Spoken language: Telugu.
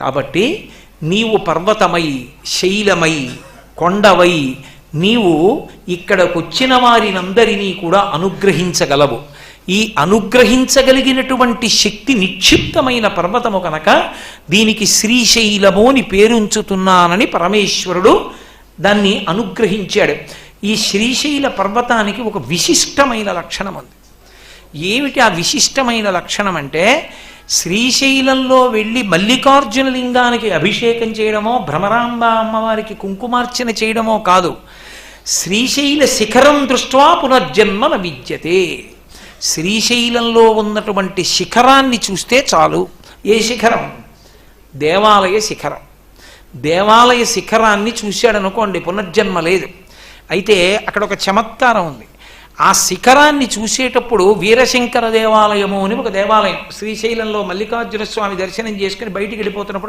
కాబట్టి నీవు పర్వతమై శైలమై కొండవై నీవు ఇక్కడకు వచ్చిన వారినందరినీ కూడా అనుగ్రహించగలవు. ఈ అనుగ్రహించగలిగినటువంటి శక్తి నిక్షిప్తమైన పర్వతము కనుక దీనికి శ్రీశైలము అని పేరుంచుతున్నానని పరమేశ్వరుడు దాన్ని అనుగ్రహించాడు. ఈ శ్రీశైల పర్వతానికి ఒక విశిష్టమైన లక్షణం ఉంది. ఏమిటి ఆ విశిష్టమైన లక్షణం అంటే శ్రీశైలంలో వెళ్ళి మల్లికార్జున లింగానికి అభిషేకం చేయడమో భ్రమరాంబ అమ్మవారికి కుంకుమార్చన చేయడమో కాదు. శ్రీశైల శిఖరం దృష్ట్వా పునర్జన్మ విద్యతే. శ్రీశైలంలో ఉన్నటువంటి శిఖరాన్ని చూస్తే చాలు. ఏ శిఖరం? దేవాలయ శిఖరం. దేవాలయ శిఖరాన్ని చూశాడనుకోండి పునర్జన్మ లేదు. అయితే అక్కడ ఒక చమత్కారం ఉంది. ఆ శిఖరాన్ని చూసేటప్పుడు వీరశంకర దేవాలయము అని ఒక దేవాలయం. శ్రీశైలంలో మల్లికార్జున స్వామి దర్శనం చేసుకుని బయటికి వెళ్ళిపోతున్నప్పుడు